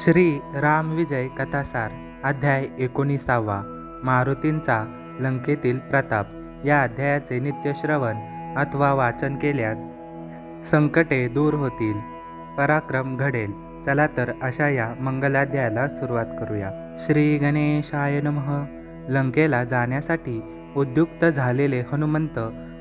श्री रामविजय कथासार अध्याय एकोणीसावा मारुतींचा लंकेतील प्रताप. या अध्यायाचे नित्यश्रवण अथवा वाचन केल्यास संकटे दूर होतील पराक्रम घडेल. चला तर अशा या मंगलाध्यायाला सुरुवात करूया. श्री गणेशाय नमः. लंकेला जाण्यासाठी उद्युक्त झालेले हनुमंत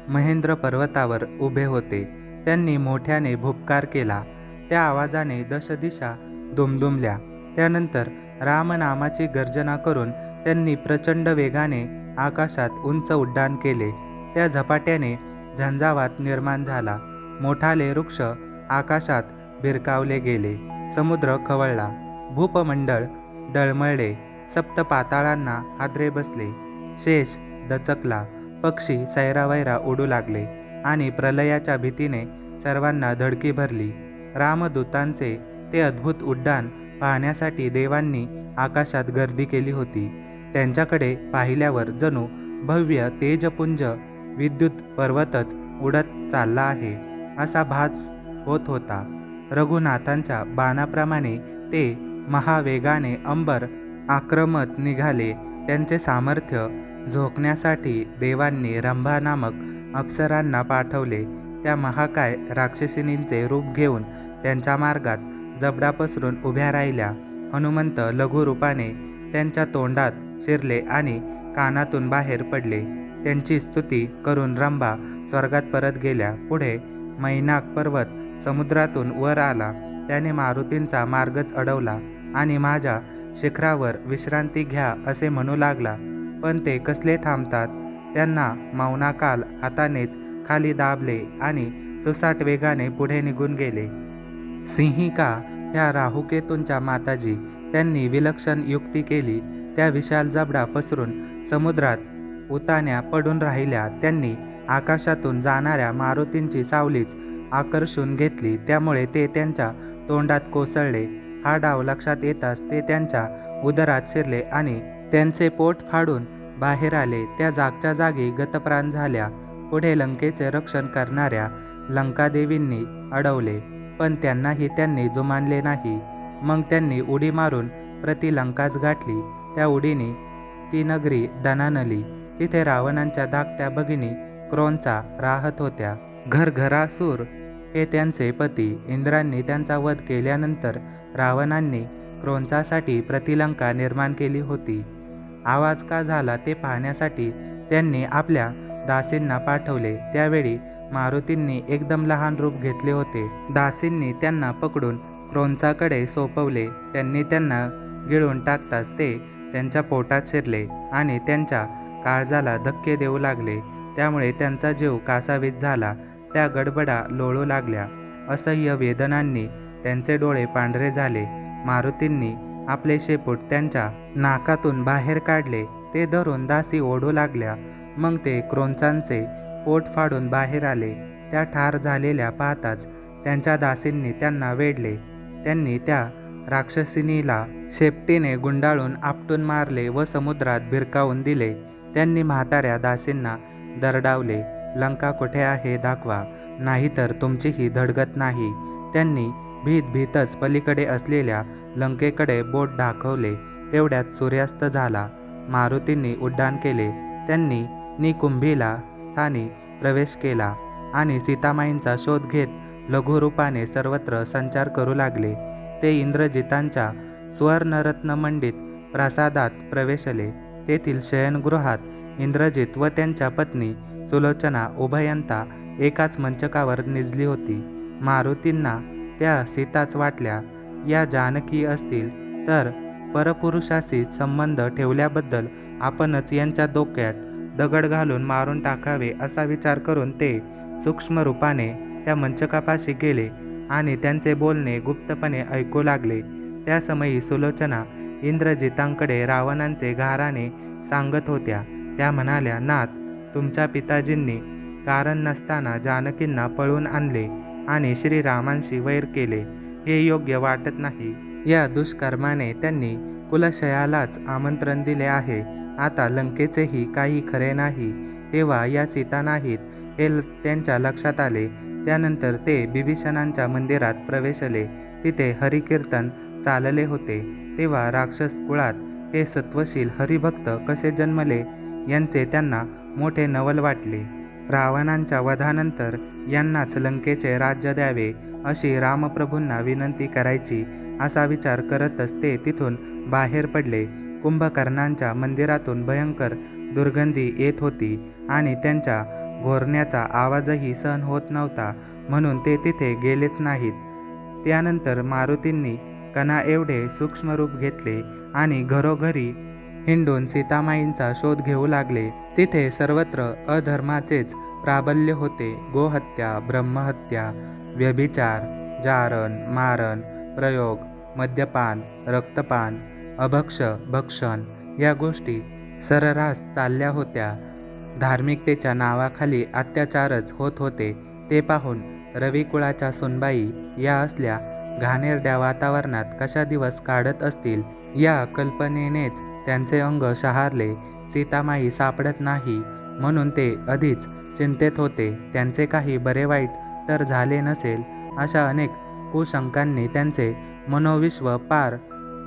महेंद्र पर्वतावर उभे होते. त्यांनी मोठ्याने भुपकार केला. त्या आवाजाने दशदिशा दुमदुमल्या. त्यानंतर रामनामाची गर्जना करून त्यांनी प्रचंड वेगाने आकाशात उंच उड्डाण केले. त्या झपाट्याने झंझावात निर्माण झाला. मोठाले वृक्ष आकाशात भिरकावले गेले. समुद्र खवळला. भूपमंडळ डळमळले. सप्त पाताळांना हादरे बसले. शेष दचकला. पक्षी सैरावैरा उडू लागले आणि प्रलयाच्या भीतीने सर्वांना धडकी भरली. रामदूतांचे ते अद्भुत उड्डाण पाहण्यासाठी देवांनी आकाशात गर्दी केली होती. त्यांच्याकडे पाहिल्यावर जणू भव्य तेजपुंज विद्युत पर्वतच उडत चालला आहे असा भास होत होता. रघुनाथांच्या बाणाप्रमाणे ते महावेगाने अंबर आक्रमत निघाले. त्यांचे सामर्थ्य झोकण्यासाठी देवांनी रंभा नामक अप्सरांना पाठवले. त्या महाकाय राक्षसिनींचे रूप घेऊन त्यांच्या मार्गात जबडा पसरून उभ्या राहिल्या. हनुमंत लघुरूपाने त्यांच्या तोंडात शिरले आणि कानातून बाहेर पडले. त्यांची स्तुती करून रंभा स्वर्गात परत गेल्या. पुढे मैनाक पर्वत समुद्रातून वर आला. त्याने मारुतींचा मार्गच अडवला आणि माझ्या शिखरावर विश्रांती घ्या असे म्हणू लागला. पण ते कसले थांबतात? त्यांना मौनाकाल हातानेच खाली दाबले आणि सुसाट वेगाने पुढे निघून गेले. सिंहिका ह्या राहुकेतूंच्या माताजी. त्यांनी विलक्षण युक्ती केली. त्या विशाल जबडा पसरून समुद्रात उतान्या पडून राहिल्या. त्यांनी आकाशातून जाणाऱ्या मारुतींची सावलीच आकर्षून घेतली. त्यामुळे ते त्यांच्या तोंडात कोसळले. हा डाव लक्षात येताच ते त्यांच्या उदरात शिरले आणि त्यांचे पोट फाडून बाहेर आले. त्या जागच्या जागी गतप्राण झाल्या. पुढे लंकेचे रक्षण करणाऱ्या लंकादेवींनी अडवले. पण त्यांनाही त्यांनी जुमानले नाही. मग त्यांनी उडी मारून प्रतिलंकाच गाठली. त्या उडीने ती नगरी दणानली. तिथे रावणांच्या धाकट्या भगिनी क्रोनचा राहत होत्या. घरघरासूर हे त्यांचे पती. इंद्रांनी त्यांचा वध केल्यानंतर रावणांनी क्रोंचासाठी प्रतिलंका निर्माण केली होती. आवाज का झाला ते पाहण्यासाठी त्यांनी आपल्या दासींना पाठवले. त्यावेळी मारुतींनी एकदम लहान रूप घेतले होते. दासींनी त्यांना पकडून क्रोंचाकडे सोपवले. त्यांनी त्यांना गिळून टाकताच ते त्यांच्या पोटात शिरले आणि त्यांच्या काळजाला धक्के देऊ लागले. त्यामुळे त्यांचा जीव कासावीस झाला. त्या गडबडा लोळू लागल्या. असह्य वेदनांनी त्यांचे डोळे पांढरे झाले. मारुतींनी आपले शेपूट त्यांच्या नाकातून बाहेर काढले. ते धरून दासी ओढू लागल्या. मग ते क्रोंचांचे पोट फाडून बाहेर आले. त्या ठार झालेल्या पाहताच त्यांच्या दासींनी त्यांना वेढले. त्यांनी त्या राक्षसिनीला शेपटीने गुंडाळून आपटून मारले व समुद्रात भिरकावून दिले. त्यांनी म्हाताऱ्या दासींना दरडावले लंका कुठे आहे दाखवा नाहीतर तुमचीही धडगत नाही. त्यांनी भीत भीतच पलीकडे असलेल्या लंकेकडे बोट दाखवले. तेवढ्यात सूर्यास्त झाला. मारुतींनी उड्डाण केले. त्यांनी निकुंभीला स्थानी प्रवेश केला आणि सीतामाईंचा शोध घेत लघुरूपाने सर्वत्र संचार करू लागले. ते इंद्रजितांच्या सुवर्णरत्नमंडित प्रासादात प्रवेशले. तेथील शयनगृहात इंद्रजित व त्यांच्या पत्नी सुलोचना उभयंता एकाच मंचकावर निजली होती. मारुतींना त्या सीताच वाटल्या या जानकी असतील तर परपुरुषाशी संबंध ठेवल्याबद्दल आपणच यांच्या डोक्यात दगड घालून मारून टाकावे असा विचार करून ते सूक्ष्म रूपाने त्या मंचकापाशी गेले आणि त्यांचे बोलणे गुप्तपणे ऐकू लागले. त्या समयी सुलोचना इंद्रजितांकडे रावणांचे घाराने सांगत होत्या. त्या म्हणाल्या नाथ तुमच्या पिताजींनी कारण नसताना जानकींना पळून आणले आणि श्रीरामांशी वैर केले. हे योग्य वाटत नाही. या दुष्कर्माने त्यांनी कुलशयालाच आमंत्रण दिले आहे. आता लंकेचेही काही खरे नाही तेव्हा या सीता नाहीत हे ल- त्यांच्या लक्षात आले. त्यानंतर ते बिभीषणांच्या मंदिरात प्रवेशले. तिथे हरिकीर्तन चालले होते. तेव्हा राक्षस कुळात हे सत्वशील हरिभक्त कसे जन्मले यांचे त्यांना मोठे नवल वाटले. रावणांच्या वधानंतर यांनाच लंकेचे राज्य द्यावे अशी रामप्रभूंना विनंती करायची असा विचार करतच ते तिथून बाहेर पडले. कुंभकर्णांच्या मंदिरातून भयंकर दुर्गंधी येत होती आणि त्यांच्या घोरण्याचा आवाजही सहन होत नव्हता म्हणून ते तिथे गेलेच नाहीत. त्यानंतर मारुतींनी कणा एवढे सूक्ष्म रूप घेतले आणि घरोघरी हिंडून सीतामाईंचा शोध घेऊ लागले. तिथे सर्वत्र अधर्माचेच प्राबल्य होते. गोहत्या ब्रह्महत्या व्यभिचार जारण मारण प्रयोग मद्यपान रक्तपान अभक्ष भक्षण या गोष्टी सररास चालल्या होत्या. धार्मिकतेच्या नावाखाली अत्याचारच होत होते ते पाहून रविकुळाच्या सुनबाई या असल्या घाणेरड्या वातावरणात कशा दिवस काढत असतील या कल्पनेनेच त्यांचे अंग शहारले सीतामाई सापडत नाही म्हणून ते आधीच चिंतेत होते. त्यांचे काही बरे वाईट तर झाले नसेल? अशा अनेक कुशंकांनी त्यांचे मनोविश्व पार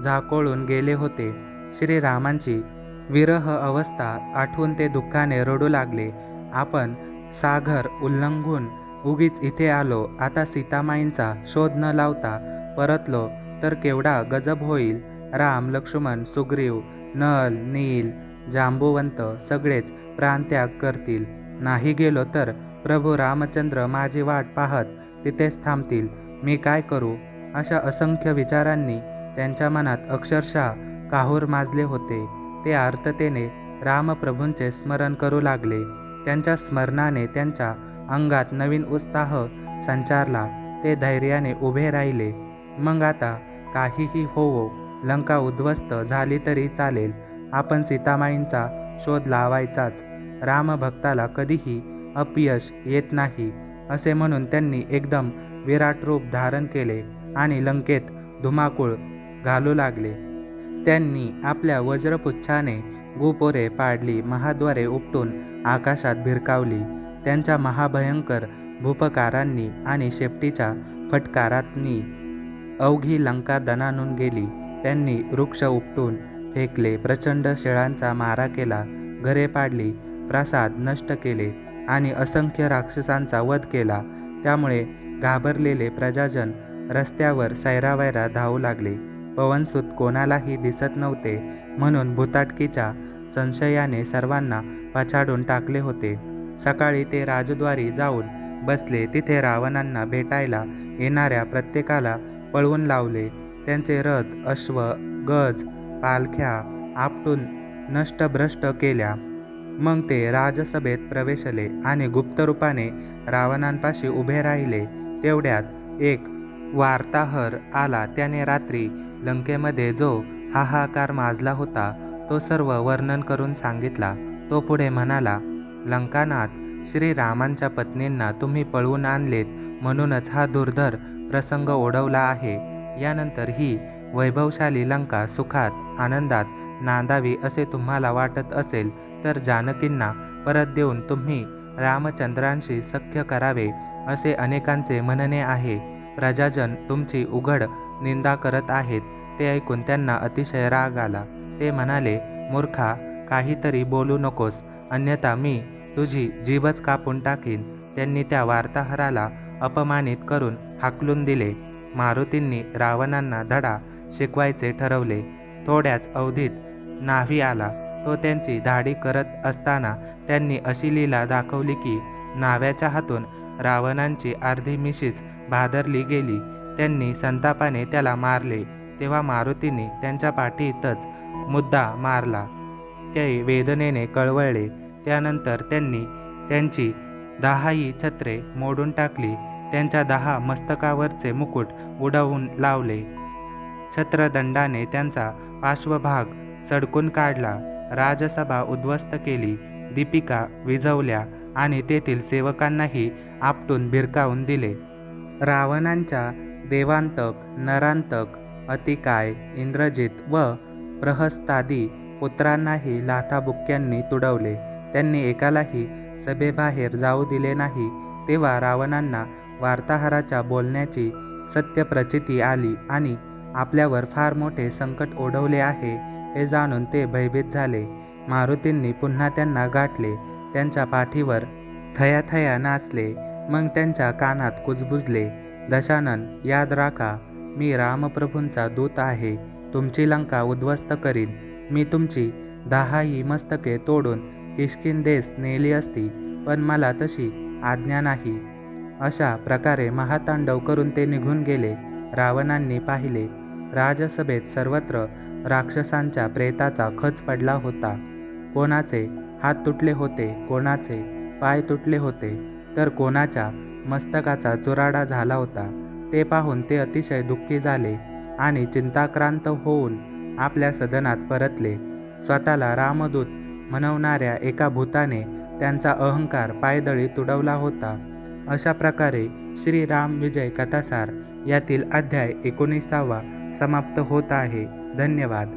झाकोळून गेले होते. श्रीरामांची विरह अवस्था आठवून ते दुःखाने रडू लागले. आपण सागर उल्लंघून उगीच इथे आलो. आता सीतामाईंचा शोध न लावता परतलो तर केवढा गजब होईल? राम लक्ष्मण सुग्रीव नल नील जांबुवंत सगळेच प्राणत्याग करतील. नाही गेलो तर प्रभू रामचंद्र माझी वाट पाहत तिथेच थांबतील. मी काय करू? अशा असंख्य विचारांनी त्यांच्या मनात अक्षरशः काहूर माजले होते. ते आर्ततेने रामप्रभूंचे स्मरण करू लागले. त्यांच्या स्मरणाने त्यांच्या अंगात नवीन उत्साह संचारला. ते धैर्याने उभे राहिले. मग आता काहीही होवो लंका उद्ध्वस्त झाली तरी चालेल. आपण सीतामाईंचा शोध लावायचाच. रामभक्ताला कधीही अपयश येत नाही असे म्हणून त्यांनी एकदम विराट रूप धारण केले आणि लंकेत धुमाकूळ घालू लागले. त्यांनी आपल्या वज्रपुच्छाने गुपोरे पाडली महाद्वारे उपटून आकाशात भिरकावली. त्यांच्या महाभयंकर भूपकारांनी आणि शेपटीच्या फटकारांनी अवघी लंका दणानून गेली. त्यांनी वृक्ष उपटून फेकले प्रचंड शेळांचा मारा केला घरे पाडली प्रासाद नष्ट केले आणि असंख्य राक्षसांचा वध केला. त्यामुळे घाबरलेले प्रजाजन रस्त्यावर सैरावैरा धावू लागले. पवनसूत कोणालाही दिसत नव्हते म्हणून भूताटकीच्या संशयाने सर्वांना पछाडून टाकले होते. सकाळी ते राजद्वारी जाऊन बसले तिथे रावणांना भेटायला येणाऱ्या प्रत्येकाला पळवून लावले. त्यांचे रथ अश्व गज पालख्या आपटून नष्टभ्रष्ट केल्या. मग ते राजसभेत प्रवेशले आणि गुप्तरूपाने रावणांपाशी उभे राहिले. तेवढ्यात एक वार्ताहर आला त्याने रात्री लंकेमध्ये जो हाहाकार माजला होता तो सर्व वर्णन करून सांगितला. तो पुढे म्हणाला लंकानाथ श्रीरामांच्या पत्नींना तुम्ही पळवून आणलेत म्हणूनच हा दुर्धर प्रसंग ओढवला आहे. यानंतर ही वैभवशाली लंका सुखात आनंदात नांदावी असे तुम्हाला वाटत असेल तर जानकींना परत देऊन तुम्ही रामचंद्रांशी सख्य करावे असे अनेकांचे म्हणणे आहे. प्रजाजन तुमची उघड निंदा करत आहेत. ते ऐकून त्यांना अतिशय राग आला. ते म्हणाले मूर्खा काहीतरी बोलू नकोस. अन्यथा मी तुझी जीभच कापून टाकीन. त्यांनी त्या वार्ताहराला अपमानित करून हाकलून दिले. मारुतींनी रावणांना धडा शिकवायचे ठरवले. थोड्याच अवधीत नाव्ही आला. तो त्यांची धाडी करत असताना त्यांनी अशी लीला दाखवली की नाव्याच्या हातून रावणांची अर्धी मिशीच भादरली गेली. त्यांनी संतापाने त्याला मारले. तेव्हा मारुतीने त्यांच्या पाठीतच मुद्दा मारला. ते वेदनेने कळवळले. त्यानंतर त्यांनी त्यांची दहाही छत्रे मोडून टाकली. त्यांच्या दहा मस्तकावरचे मुकुट उडवून लावले. छत्रदंडाने त्यांचा पार्श्वभाग सडकून काढला. राजसभा उद्ध्वस्त केली. दीपिका विझवल्या आणि तेथील सेवकांनाही आपटून भिरकावून दिले. रावणांच्या देवांतक नरांतक अतिकाय इंद्रजित व प्रहस्तादी पुत्रांनाही लाथाबुक्क्यांनी तुडवले. त्यांनी एकालाही सभेबाहेर जाऊ दिले नाही तेव्हा रावणांना वार्ताहराच्या बोलण्याची सत्य प्रचिती आली आणि आपल्यावर फार मोठे संकट ओढवले आहे हे जाणून ते भयभीत झाले. मारुतींनी पुन्हा त्यांना गाठले त्यांच्या पाठीवर थयाथया नाचले. मग त्यांच्या कानात कुजबुजले दशानन याद राखा मी रामप्रभूंचा दूत आहे. तुमची लंका उद्ध्वस्त करीन. मी तुमची दहाही मस्तके तोडून किष्किंदेस नेली असती पण मला तशी आज्ञा नाही. अशा प्रकारे महातांडव करून ते निघून गेले रावणांनी पाहिले. राजसभेत सर्वत्र राक्षसांच्या प्रेताचा खच पडला होता. कोणाचे हात तुटले होते कोणाचे पाय तुटले होते? तर कोणाच्या मस्तकाचा चुराडा झाला होता ते पाहून ते अतिशय दुःखी झाले आणि चिंताक्रांत होऊन आपल्या सदनात परतले. स्वतःला रामदूत म्हणवणाऱ्या एका भूताने त्यांचा अहंकार पायदळी तुडवला होता. अशा प्रकारे श्री राम विजय कथासार यातील अध्याय एकोणीसावा समाप्त होत आहे. धन्यवाद.